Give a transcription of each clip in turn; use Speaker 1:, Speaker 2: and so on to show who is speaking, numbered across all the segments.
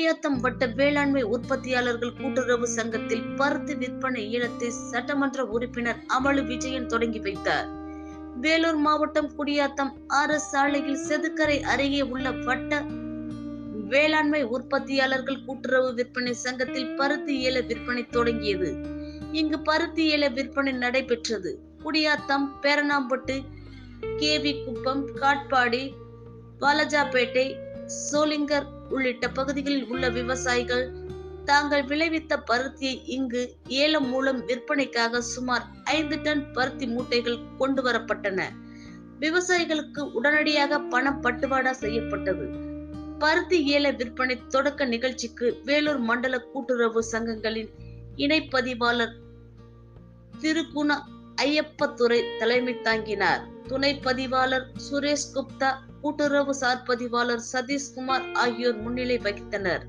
Speaker 1: குடியாத்தம் வட்ட வேளாண்மை உற்பத்தியாளர்கள் கூட்டுறவு சங்கத்தில் பருத்தி விற்பனை ஈழத்தை சட்டமன்ற உறுப்பினர் அமலு விஜயன் தொடங்கி வைத்தார். வேலூர் மாவட்டம் குடியாத்தம் ஆறு சாலையில் செதுக்கரை அருகே உள்ள வட்ட வேளாண்மை உற்பத்தியாளர்கள் கூட்டுறவு விற்பனை சங்கத்தில் பருத்தி ஏல விற்பனை தொடங்கியது. இங்கு பருத்தி ஏல விற்பனை நடைபெற்றது. குடியாத்தம் பேரணாம்பட்டு கேவி குப்பம் காட்பாடி வாலஜாபேட்டை சோளிங்கர் உள்ளிட்ட பகுதிகளில் உள்ள விவசாயிகள் தாங்கள் விளைவித்த பருத்தியை இங்கு ஏலம் மூலம் விற்பனைக்காக சுமார் ஐந்து டன் பருத்தி மூட்டைகள் கொண்டு வரப்பட்டன. விவசாயிகளுக்கு உடனடியாக பணம் பட்டுவாடா செய்யப்பட்டது. பருத்தி ஏல விற்பனை தொடக்க நிகழ்ச்சிக்கு வேலூர் மண்டல கூட்டுறவு சங்கங்களின் இணைப்பதிவாளர் திருகுண ஐயப்பத்துறை தலைமை தாங்கினார். துணை பதிவாளர் சுரேஷ் குப்தா கூட்டுறவு சார் பதிவாளர் சதீஷ்குமார் ஆகியோர் முன்னிலை வகித்தனர்.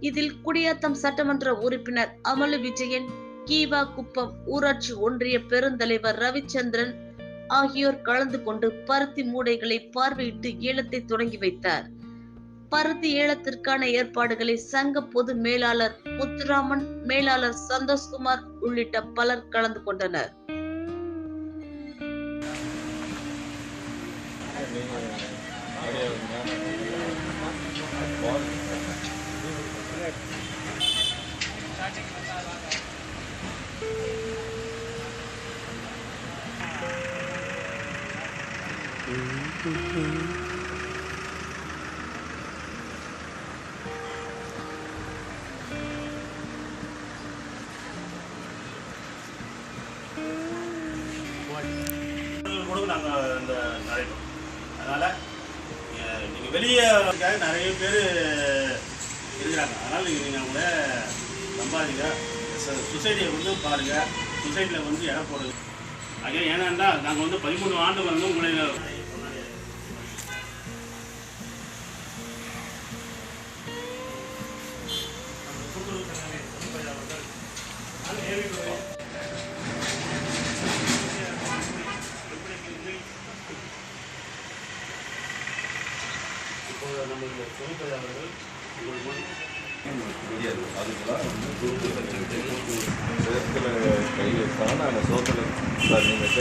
Speaker 1: இதில் குடியாத்தம் சட்டமன்ற உறுப்பினர் அமலு விஜயன் கீவா குப்பம் ஊராட்சி ஒன்றிய பெருந்தலைவர் ரவிச்சந்திரன் ஆகியோர் கலந்து கொண்டு பருத்தி மூடைகளை பார்வையிட்டு ஏலத்தை தொடங்கி வைத்தார். பருத்தி ஏலத்திற்கான ஏற்பாடுகளை சங்க பொது மேலாளர் முத்துராமன் மேலாளர் சந்தோஷ்குமார் உள்ளிட்ட பலர் கலந்து கொண்டனர்.
Speaker 2: கூட நாங்கள் இந்த நடைபெறும் அதனால் நீங்கள் வெளியே நிறைய பேர் இருக்கிறாங்க. அதனால் நீங்கள் அவங்கள சம்பாதிங்க சொசைட்டியை வந்து பாருங்கள் சொசைட்டியில் வந்து இடம் போடுங்க. அதே ஏன்னா நாங்கள் வந்து பதிமூணு ஆண்டு வந்து உங்களை இப்போது நம்மளுடைய அவர்கள் உங்கள் முன்
Speaker 3: முடியாது. அதுக்கெல்லாம் வந்து தூக்கு சேத்துல கை வச்சாலும் நாங்கள் சோத்துல சார் நீங்கள்